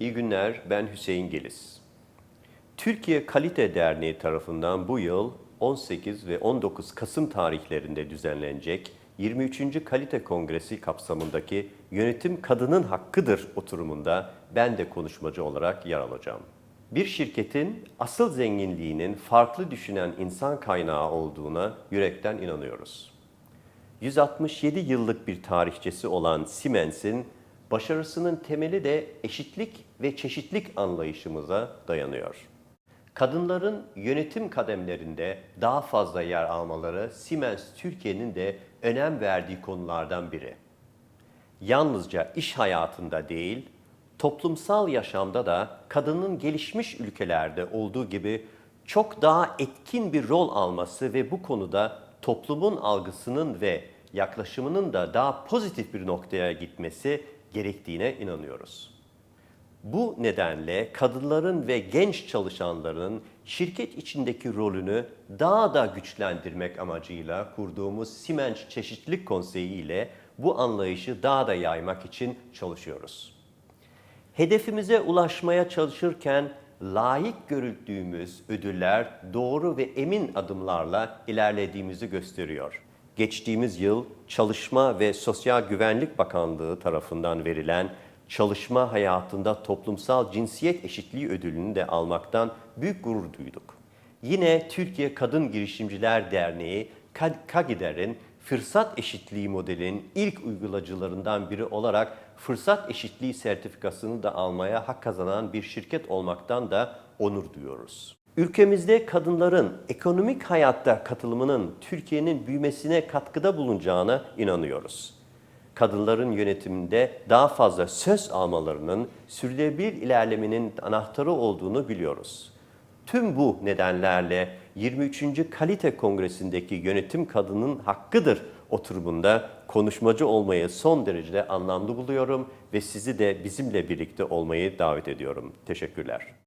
İyi günler, ben Hüseyin Geliz. Türkiye Kalite Derneği tarafından bu yıl 18 ve 19 Kasım tarihlerinde düzenlenecek 23. Kalite Kongresi kapsamındaki Yönetim Kadının Hakkıdır oturumunda ben de konuşmacı olarak yer alacağım. Bir şirketin asıl zenginliğinin farklı düşünen insan kaynağı olduğuna yürekten inanıyoruz. 167 yıllık bir tarihçesi olan Siemens'in başarısının temeli de eşitlik ve çeşitlik anlayışımıza dayanıyor. Kadınların yönetim kademlerinde daha fazla yer almaları Siemens Türkiye'nin de önem verdiği konulardan biri. Yalnızca iş hayatında değil, toplumsal yaşamda da kadının gelişmiş ülkelerde olduğu gibi çok daha etkin bir rol alması ve bu konuda toplumun algısının ve yaklaşımının da daha pozitif bir noktaya gitmesi gerektiğine inanıyoruz. Bu nedenle kadınların ve genç çalışanların şirket içindeki rolünü daha da güçlendirmek amacıyla kurduğumuz Siemens Çeşitlilik Konseyi ile bu anlayışı daha da yaymak için çalışıyoruz. Hedefimize ulaşmaya çalışırken layık görüldüğümüz ödüller doğru ve emin adımlarla ilerlediğimizi gösteriyor. Geçtiğimiz yıl Çalışma ve Sosyal Güvenlik Bakanlığı tarafından verilen çalışma hayatında toplumsal cinsiyet eşitliği ödülünü de almaktan büyük gurur duyduk. Yine Türkiye Kadın Girişimciler Derneği KAGİDER'in fırsat eşitliği modelinin ilk uygulayıcılarından biri olarak fırsat eşitliği sertifikasını da almaya hak kazanan bir şirket olmaktan da onur duyuyoruz. Ülkemizde kadınların ekonomik hayatta katılımının Türkiye'nin büyümesine katkıda bulunacağına inanıyoruz. Kadınların yönetiminde daha fazla söz almalarının sürdürülebilir ilerlemenin anahtarı olduğunu biliyoruz. Tüm bu nedenlerle 23. Kalite Kongresi'ndeki Yönetim Kadının Hakkıdır oturumunda konuşmacı olmayı son derece anlamlı buluyorum ve sizi de bizimle birlikte olmayı davet ediyorum. Teşekkürler.